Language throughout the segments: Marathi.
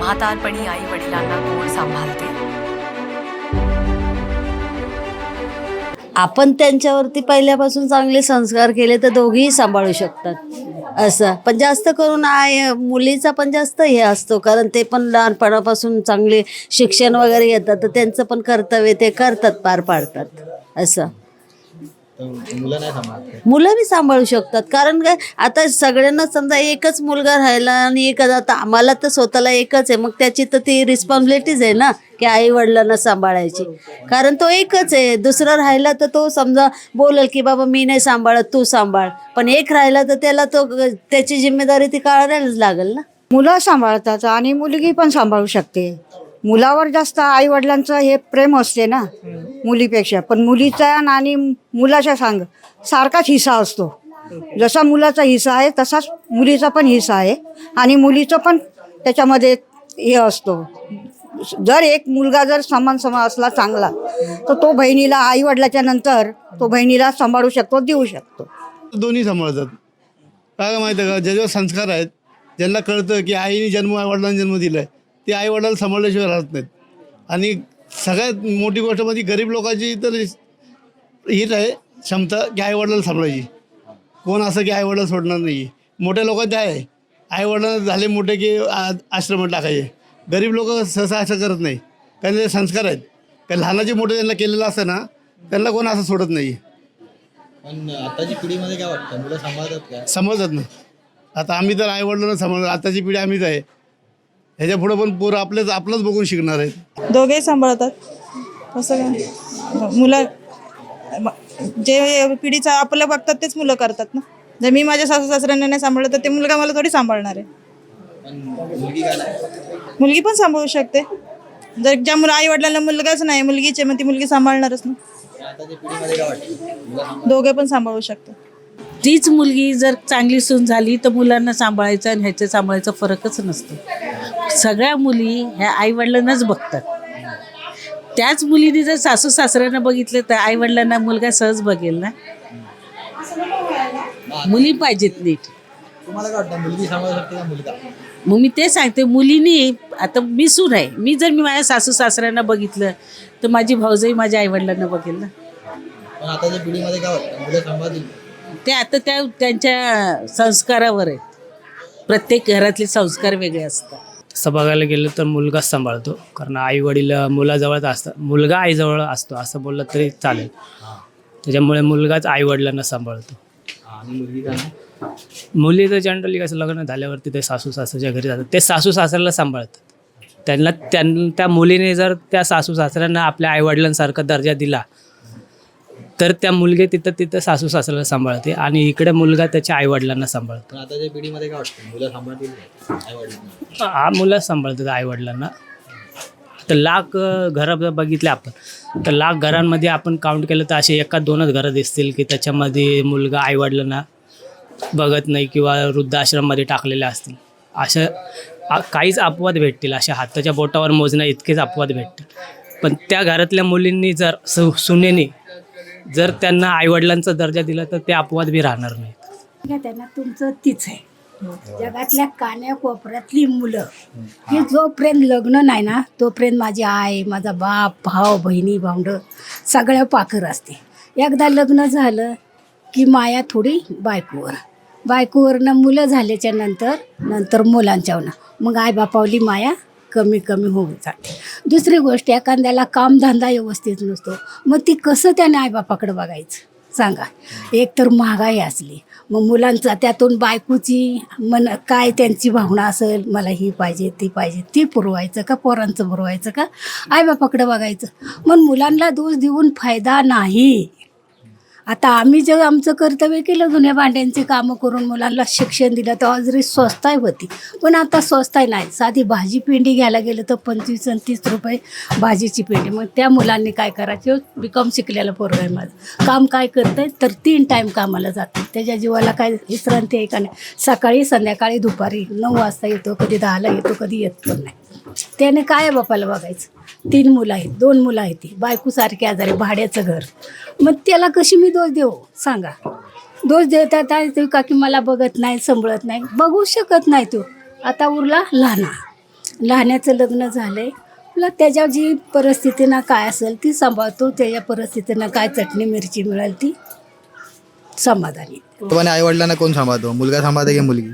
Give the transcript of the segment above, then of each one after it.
म्हातारपणी आई वडिलांना कोण सांभाळते? आपण त्यांच्यावरती पहिल्यापासून चांगले संस्कार केले तर दोघेही सांभाळू शकतात. असं. पण जास्त करून आय मुलीचा पण जास्त हे असतो कारण ते पण लहानपणापासून चांगले शिक्षण वगैरे येतात तर त्यांचं पण कर्तव्य ते करतात पार पाडतात. असं. मुलं नाही सांभाळत मुलं बी सांभाळू शकतात. कारण काय आता सगळ्यांना समजा एकच मुलगा राहिला आणि एकच आता आम्हाला तर स्वतःला एकच आहे. मग त्याची तर ती रिस्पॉन्सिबिलिटीज आहे ना की आई वडिलांना सांभाळायची. कारण तो एकच आहे. दुसरा राहिला तर तो समजा बोलेल की बाबा मी नाही सांभाळत तू सांभाळ. पण एक राहिला तर त्याला तो त्याची जिम्मेदारी ती काढायलाच लागेल ना. मुलं सांभाळतात आणि मुलगी पण सांभाळू शकते. मुलावर जास्त आई वडिलांचं हे प्रेम असते ना. मुलीपेक्षा. पण मुलीचा आणि मुलाच्या सांग सारखाच हिस्सा असतो. जसा मुलाचा हिस्सा आहे तसाच मुलीचा पण हिस्सा आहे. आणि मुलीचं पण त्याच्यामध्ये हे असतो. जर एक मुलगा जर समान समान असला चांगला तर तो बहिणीला आई वडिलाच्या नंतर तो बहिणीला सांभाळू शकतो देऊ शकतो. दोन्ही सांभाळतात. काय माहिती आहे का? ज्या संस्कार आहेत ज्यांना कळतं की आईने जन्म वडिलांना जन्म दिलाय आहे ते आई वडिलांना सांभाळल्याशिवाय राहत नाहीत. आणि सगळ्यात मोठी गोष्ट म्हणजे गरीब लोकांची तर हीच आहे क्षमता की आई वडिलांना सांभाळायची. कोण असं की आई वडिलांना सोडणार नाही. मोठ्या लोकांचे आहे. आई वडिलांना झाले मोठे की आ- आश्रमात टाकायचे. गरीब लोक सहसा असं करत नाही. कारण ते संस्कार आहेत. कारण लहानाचे मोठे त्यांना केलेलं असतं ना त्यांना कोण असं सोडत नाही. पण आताची पिढीमध्ये काय वाटतं? मुलं सांभाळतात काय समजत ना. आता आम्ही तर आई वडिलांना समज आताची पिढी आम्हीच आहे. ह्याच्या पुढे पण पोरं आपल्याच आपलंच बघून शिकणार आहेत. दोघेही सांभाळतात. असं काय? मुलं जे पिढीचा आपलं बघतात तेच मुलं करतात ना? जर मी माझ्या सासू सासऱ्यांना नाही सांभाळलं तर ते मुलगा मला थोडी सांभाळणार आहे. मुलगी पण सांभाळू शकते. जर ज्या मुलं आई वडिलांना मुलगाच नाही मुलगीचे मग ती मुलगी सांभाळणारच ना? दोघे पण सांभाळू शकतो तीच मुलगी जर चांगली सून झाली तर मुलांना सांभाळायचं आणि ह्याच्या सांभाळायचा फरकच नसतो. सगळ्या मुली ह्या आईवडिलांनाच बघतात. त्याच मुलीने जर सासू सासऱ्यांना बघितलं तर आईवडिलांना मुलगा सहज बघेल ना? मुली पाहिजेत नीट. मग मी ते सांगते मुलीनी आता मी सून आहे. मी जर मी माझ्या सासू सासऱ्यांना बघितलं तर माझी भाऊजही माझ्या आईवडिलांना बघेल ना? आताच्या पिढीमध्ये काय वाटतं ते आता त्या त्यांच्या संस्कारावर आहे प्रत्येक घरातले संस्कार वेगळे असतात. तसं बघायला गेलं तर मुलगाच सांभाळतो कारण आई वडील मुलाजवळच असतात. मुलगा आईजवळ असतो असं बोललं तरी चालेल. त्याच्यामुळे मुलगाच आई वडिलांना सांभाळतो मुली तर जनरली कसं लग्न झाल्यावरती ते सासू सासऱ्याच्या घरी जातात. ते सासू सासऱ्याला सांभाळतात. त्यांना त्यां त्या मुलीने जर त्या सासू सासऱ्यांना आपल्या आईवडिलांसारखा दर्जा दिला तर त्या मुलगी तिथं तिथं सासू सासऱ्याला सांभाळते आणि इकडे मुलगा त्याच्या आईवडिलांना सांभाळतो. आताच्या पिढीमध्ये काय वाटतं? मुलं सांभाळतील हा मुलं सांभाळतात आईवडिलांना. तर लाख घरं बघितले आपण. तर लाख घरांमध्ये आपण काउंट केलं तर असे एका दोनच घरं दिसतील की त्याच्यामध्ये मुलगा आईवडिलांना बघत नाही किंवा वृद्धाश्रममध्ये टाकलेले असतील. अशा आ- काहीच अपवाद भेटतील. अशा हाताच्या बोटावर मोजण्या इतकेच अपवाद भेटतील. पण त्या घरातल्या मुलींनी जर सु सुनेने जर त्यांना आईवडिलांचा दर्जा दिला तर ते अपवाद बी राहणार नाहीत. त्यांना तुमचं तीच आहे. जगातल्या कान्याकोपऱ्यातली मुलं. हे जोपर्यंत लग्न नाही ना तोपर्यंत माझी आई माझा बाप भाव बहिणी भावंड सगळ्या पाखर असते एकदा लग्न झालं की माया थोडी बायकोवर. बायकोवरनं मुलं झाल्याच्यानंतर नंतर मुलांच्यावरनं. मग आईबापावली माया कमी कमी होऊन जाते. दुसरी गोष्ट एखाद्याला कामधंदा व्यवस्थित नसतो. मग ती कसं त्याने आईबापाकडे बघायचं? सांगा. एक तर महागाई असली. मग मुलांचा त्यातून बायकोची मन काय त्यांची भावना असेल? मला ही पाहिजे ती पाहिजे. ती पुरवायचं का? पोरांचं पुरवायचं का? आईबापाकडे बघायचं. मग मुलांना दोष देऊन फायदा नाही. आता आम्ही जे आमचं कर्तव्य केलं जुन्या भांड्यांची कामं करून मुलांना शिक्षण दिलं तेव्हा जरी स्वस्ताय होती पण आता स्वस्ताय नाही. साधी भाजी पिंडी घ्यायला गेलं तर पंचवीस आणि तीस रुपये भाजीची पिंडी. मग त्या मुलांनी काय करायचं? बी कॉम शिकलेलं पोरग आहे माझं. काम काय करतंय? तर तीन टाईम कामाला जाते त्याच्या जीवाला काय विश्रांती आहे का नाही? सकाळी संध्याकाळी दुपारी नऊ वाजता येतो कधी दहाला येतो कधी येत पण नाही. त्याने काय आहे बापाला बघायचं? तीन मुलं आहेत दोन मुलं आहेत ती. बायकोसारखी आजारी भाड्याचं घर. मग त्याला कशी मी दोष देऊ? सांगा. दोष देतात आहे ते का की मला बघत नाही सांभाळत नाही. बघू शकत नाही तो. आता उरला लहाना. लहान्याचं लग्न झालंय. मला त्याच्या जी परिस्थितीनं काय असेल ती सांभाळतो. त्याच्या परिस्थितीनं काय चटणी मिरची मिळेल ती समाधानी तुम्हाला आई वडिलांना कोण सांभाळतो? मुलगा सांभाळते की मुलगी?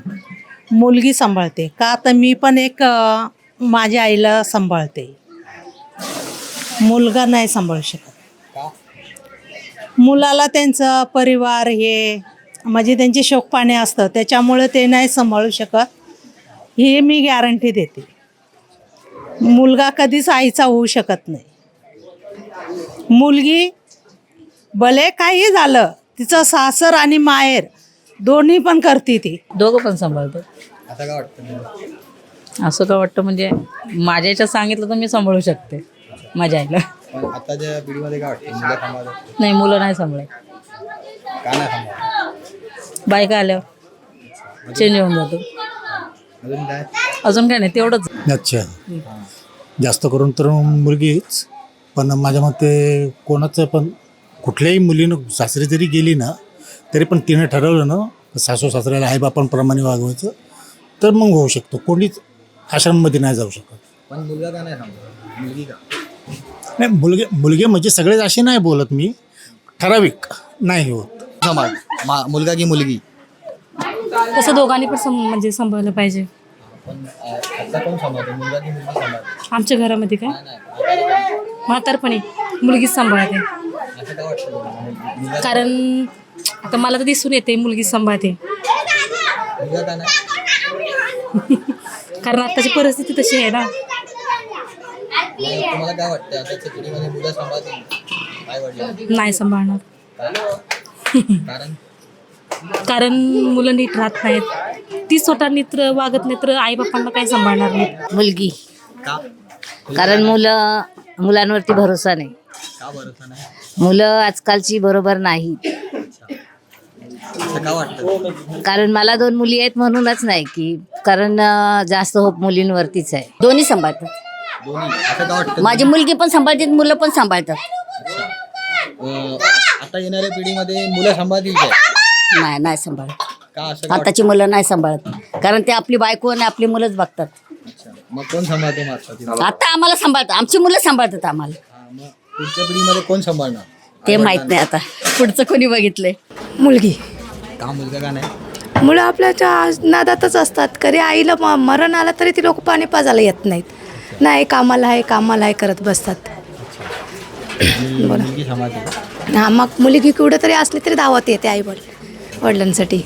मुलगी सांभाळते. का? तर मी पण एक अ, माझ्या आईला सांभाळते. मुलगा नाही सांभाळू शकत. मुलाला त्यांचं परिवार हे म्हणजे त्यांचे शोकपाणे असतं त्याच्यामुळे ते नाही सांभाळू शकत. हे मी गॅरंटी देते. मुलगा कधीच आईचा होऊ शकत नाही. मुलगी भले काही झालं तिचं सासर आणि माहेर दोन्ही पण करते ती. दोघं पण सांभाळतो आता काय वाटतं? असं का वाटतं? म्हणजे माझ्या याच्यात सांगितलं तर मी सांभाळू शकते माझ्या आईला पण आताच्या पिढीमध्ये काय वाटतं? मुलं नाही मुलं नाही सांभाळत. का नाही बायका आल्यावर चेंज होऊन जातो. अजून काय? अजून काय नाही तेवढंच. अच्छा. जास्त करून तर मुलगीच पण माझ्या मते कोणाचं पण कुठल्याही मुलीनं सासरी जरी गेली ना तरी पण तिने ठरवलं ना सासू सासऱ्याला आईबापांप्रमाणे वागवायचं तर मग होऊ शकतो. कोणीच आश्रममध्ये नाही जाऊ शकत. पण मुलगा का नाही मुलगी का? नाही मुलगे मुलगे म्हणजे सगळेच असे नाही बोलत मी. ठराविक नाही होत. सांभाळ मा मुलगा की मुलगी? तसं दोघांनी पण सम म्हणजे सांभाळलं पाहिजे. पण अ, आता कोण सांभाळतो? मुलगा की मुलगी सांभाळतो? आमच्या घरामध्ये काय? म्हातारपणी मुलगीच सांभाळते. असं काय वाटतं तुम्हाला? मुलगा कारण आता मला तर दिसून येते मुलगी सांभाळते. मुलगा का नाही? कारण आताची परिस्थिती तशी आहे ना. मग तुम्हाला काय वाटतं? आताच्या पिढीमध्ये मुलं सांभाळतील? आई वडील? नाही सांभाळणार. कारण? कारण? मुलं नीट राहत नाहीत. ती स्वतः नीट वागत नाही तर आईबापांना काय सांभाळणार नाही मुलगी. का? कारण मुलं मुलांवरती भरोसा नाही. का भरोसा नाही? मुलं आजकालची बरोबर नाही. असं का वाटतं कारण मला दोन मुली आहेत म्हणूनच नाही की कारण अं, जास्त होप मुलींवरतीच आहे. दोन्ही सांभाळतात. दोन्ही. असं का वाटतं माझी मुलगी पण सांभाळते मुलं पण सांभाळतात. अ, आता येणाऱ्या पिढीमध्ये मुलं सांभाळतील काय? नाही नाही सांभाळत. का असं का आताची मुलं नाही सांभाळत. कारण ते आपली बायको आणि आपली मुलंच बघतात? मग कोण सांभाळतो मग आता तिला? आता आम्हाला सांभाळतात. आमची मुलं सांभाळतात आम्हाला. हा, मग पुढच्या पिढीमध्ये कोण सांभाळणार? ते माहीत नाही आता. पुढचं कोणी बघितलंय? मुलगी. का मुलगा का नाही? मुलं आपल्याच्या नादातच असतात. कधी आईला म मरण आलं तरी ती लोक पाणी पाजायला येत नाहीत. नाही कामाला आहे कामाला आहे करत बसतात. सांभाळते हा मग मुलगी कुठं तरी असली तरी धावत येते आई वडील वडिलांसाठी.